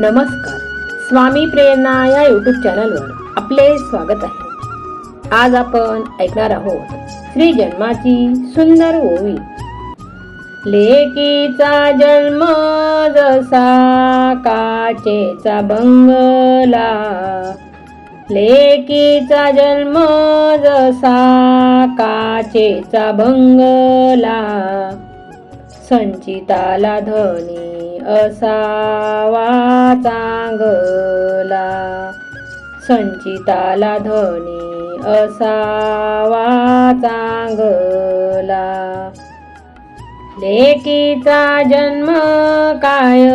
नमस्कार. स्वामी प्रेरणा या युट्यूब चॅनलवर आपले स्वागत आहे. आज आपण ऐकणार आहोत श्री जन्माची सुंदर ओवी लेकीचा जन्म जसा काचेचा बंगला. लेकीचा जन्म जसा काचेचा बंगला. संचिताला धनी असावा चांगला. संचिताला धनी असावा चांगला. लेकीचा जन्म काय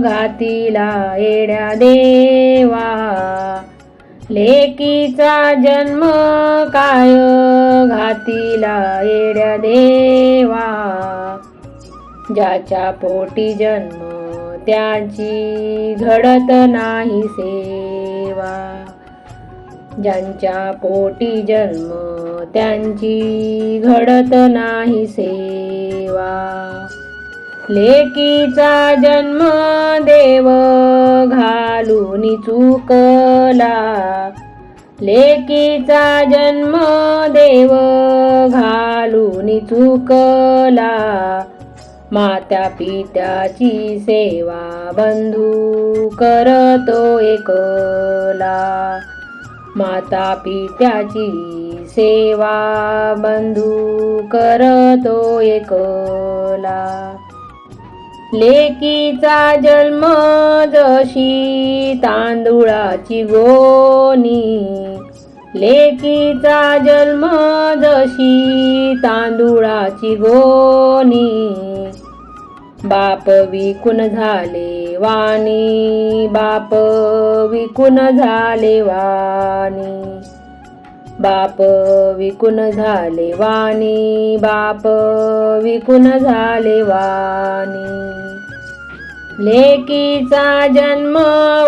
घातीला येड्या देवा. लेकीचा जन्म काय घातीला येड्या देवा. ज्याच्या पोटी जन्म त्याची घडत नाही सेवा. ज्यांच्या पोटी जन्म त्यांची घडत नाही सेवा. लेकीचा जन्म देव घालून चुकला. लेकीचा जन्म देव घालून चुकला. माता पित्याची सेवा बंधू करतो एकला. माता पित्याची सेवा बंधू करतो एकला. लेकीचा जन्म जशी तांदुळाची गोनी लेकीचा जन्म जशी तांदुळाची गोनी बाप विकून झाले वाणी बाप विकून झाले वाणी. बाप विकून झाले वाणी बाप विकून झाले वाणी. लेकीचा जन्म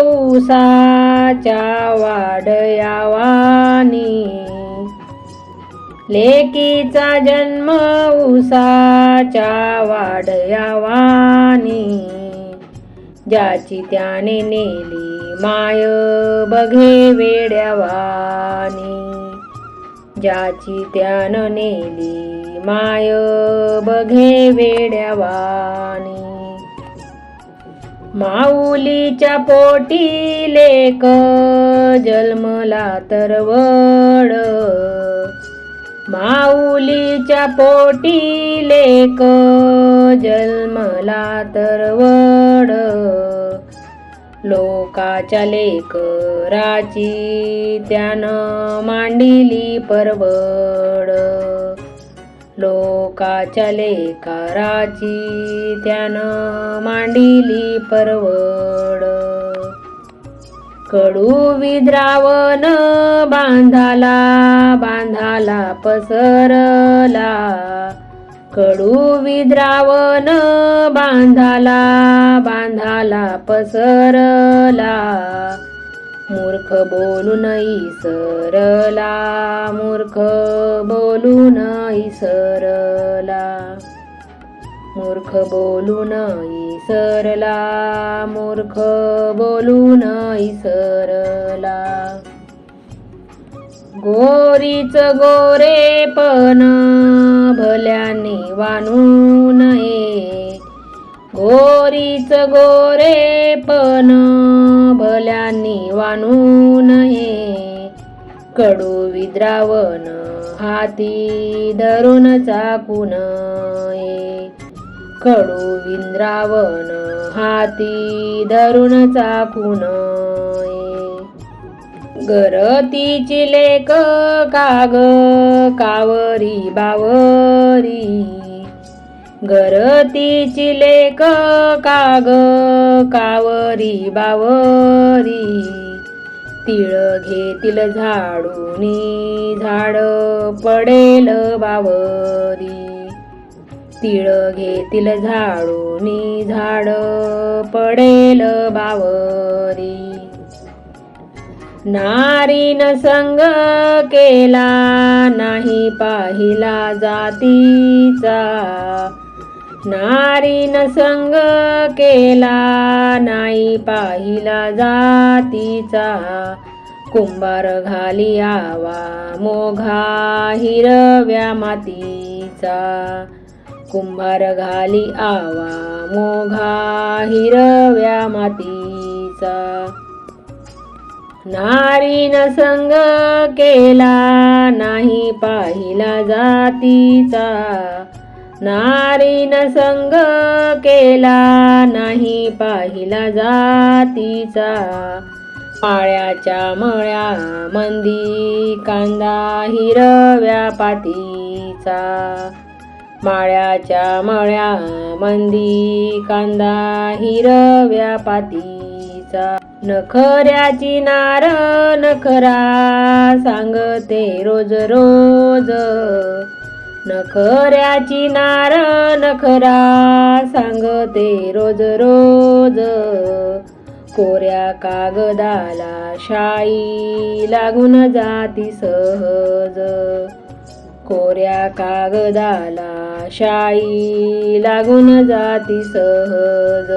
उसाच्या वाडयावानी लेकीचा जन्म उसाच्या वाडयावानी ज्याची त्याने नेली माय बघे वेड्यावानी ज्याची त्यानं नेली माय बघे वेड्यावानी माऊलीच्या पोटी लेक जन्मला तर वड. माऊलीच्या पोटी लेक जन्मला तर वड. लोकाच्या लेकराची त्यानं मांडिली परवड. लोकाच्या लेकराची त्यानं मांडिली परवड. कडू विद्रावण बांधाला बांधाला पसरला. कडू विद्रावण बांधाला बांधाला पसरला. मूर्ख बोलून सरला मूर्ख बोलून सरला मूर्ख बोलून सरला. मूर्ख बोलून सरला. गोरीच गोरेपण भल्याने वानू नये. गोरीच गोरेपण भल्याने वानू नये. कडू विद्रावण हाती धरून चाकू कडू विंद्रावण हाती धरून चाकून गरतीची लेक काग कावरी बावरी. गरतीची लेक काग कावरी बावरी. तिळ घेतील झाडूनी झाड पडेल बावरी. तिळ घेतील झाडूनी झाड पडेल बावरी. नारीन संग केला नाही पाहिला जातीचा. नारीन संग केला नाही पाहिला जातीचा. कुंभार घाली आवा मोघा हिरव्या मातीचा. कुंभार घाली आवा मोघा हिरव्या मातीचा. नारीन संग केला नाही पाहिला जातीचा. नारीन संग केला नाही पाहिला जातीचा. पाळ्याच्या मळ्या मंदी कांदा हिरव्या पातीचा. माळ्याच्या मळ्या मंदी कांदा हिरव्या पातीचा. नखऱ्याची नार नखरा सांगते रोज रोज. नखऱ्याची नार नखरा सांगते रोज रोज. कोऱ्या कागदाला शाई लागून जाती सहज. कोऱ्या कागदाला शाई लागून जाती सहज.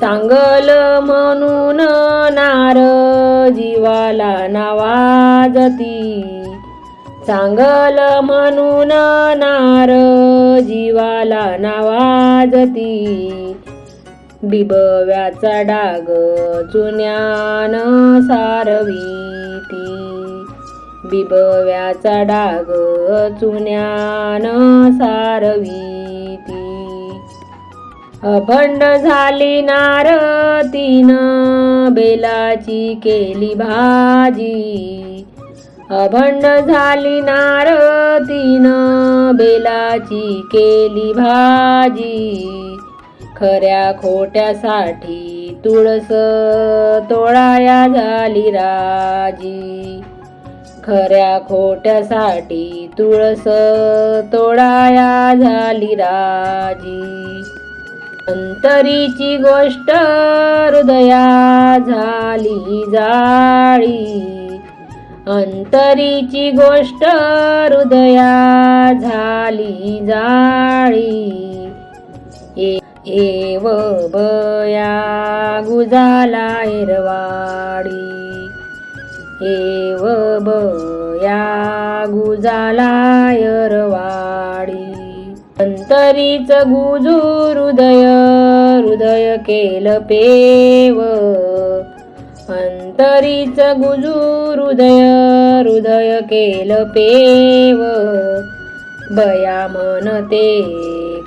चांगल म्हणून नार जीवाला नावाजती. चांगल म्हणून नार जीवाला नावाजती. बिबव्याचा डाग चुन्यान सारवीती बिबव्याचा डाग चुन्यान सारवीती. अभंड झाली नार तीन बेलाची केली भाजी. अभंड झाली नार तीन बेलाची केली भाजी. खऱ्या खोट्यासाठी तुळस तोळाया झाली राजी. खऱ्या खोट्यासाठी तुळस तोडाया झाली राजी. अंतरीची गोष्ट हृदया झाली जाळी. अंतरीची गोष्ट हृदया झाली जाळी. एव बया गुजाला एरवाडी. एव बया गुजाला एरवाडी अंतरीच गुजू हृदय हृदय केलं पेव. अंतरीच गुजू हृदय हृदय केलं पेव. बया म्हणते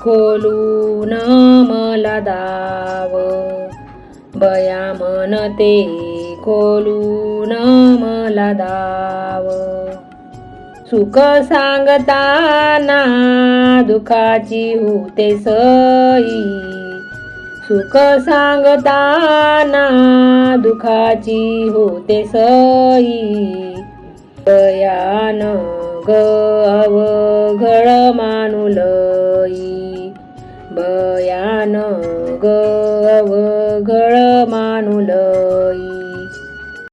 खोलून मला दाव. बया म्हणते खोलून मला दाव. सुख सांगताना दुखाची होते सई. सुख सांगताना दुखाची होते सई. बयान ग अवघड मानुलई